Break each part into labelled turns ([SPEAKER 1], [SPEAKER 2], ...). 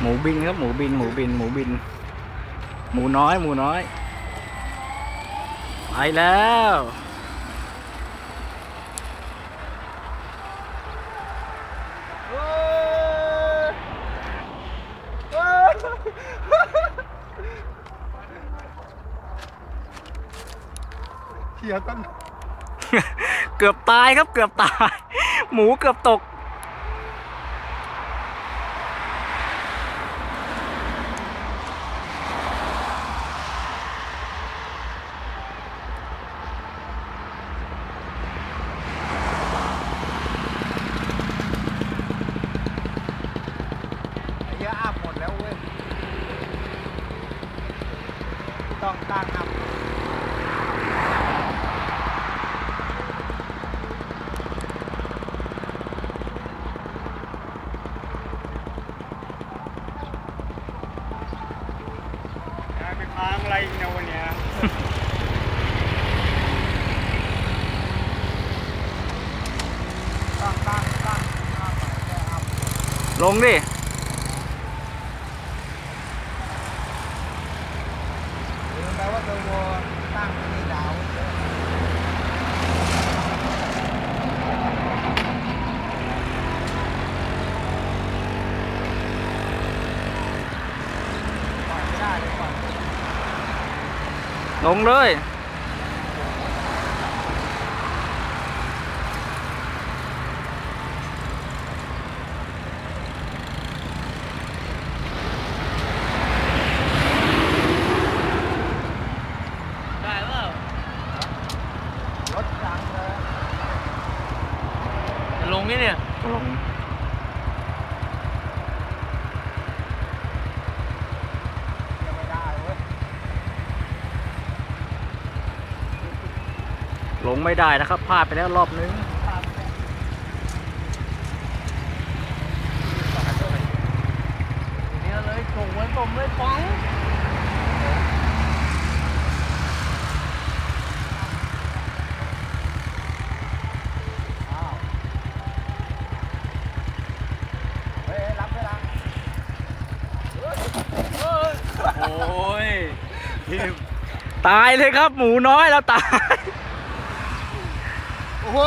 [SPEAKER 1] หมูบินครับหมูบินหมูบินหมูบิน หมูน้อย หมูน้อยไปแล้ว
[SPEAKER 2] เขียวต้น
[SPEAKER 1] เกือบตายครับเกือบตาย หมูเกือบตก
[SPEAKER 2] ไอ้เหี้ยอาบหมด แล้วเว้ยต้องตั้งอาบ
[SPEAKER 3] ไปค้างอะไรอีกเนี่ยวันเนี้ย
[SPEAKER 2] ตั้งตั้งตั้ง
[SPEAKER 1] ลงดิ
[SPEAKER 2] แปลว่าตัววัวตั้งที่ดาว
[SPEAKER 1] ลงเลย
[SPEAKER 3] ได้เปล่าร
[SPEAKER 2] ถจังเลย
[SPEAKER 3] จะลงนี่เนี่ย
[SPEAKER 1] ลง
[SPEAKER 2] ยังไม่ได้เว้ย
[SPEAKER 1] ลงไม่ได้นะครับพลาดไปแล้วรอบนึง
[SPEAKER 3] เนี่ยเลยส่งไว้ผมไม่ฟ้อง
[SPEAKER 2] อ้าวเฮ้ยรับเวลา
[SPEAKER 3] โอ้ย ทีม
[SPEAKER 1] ตายเลยครับ หมูน้อยแล้วตาย
[SPEAKER 2] โอ้โห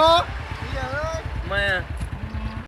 [SPEAKER 2] เหี้ยเอ้ย
[SPEAKER 3] ไม่อะ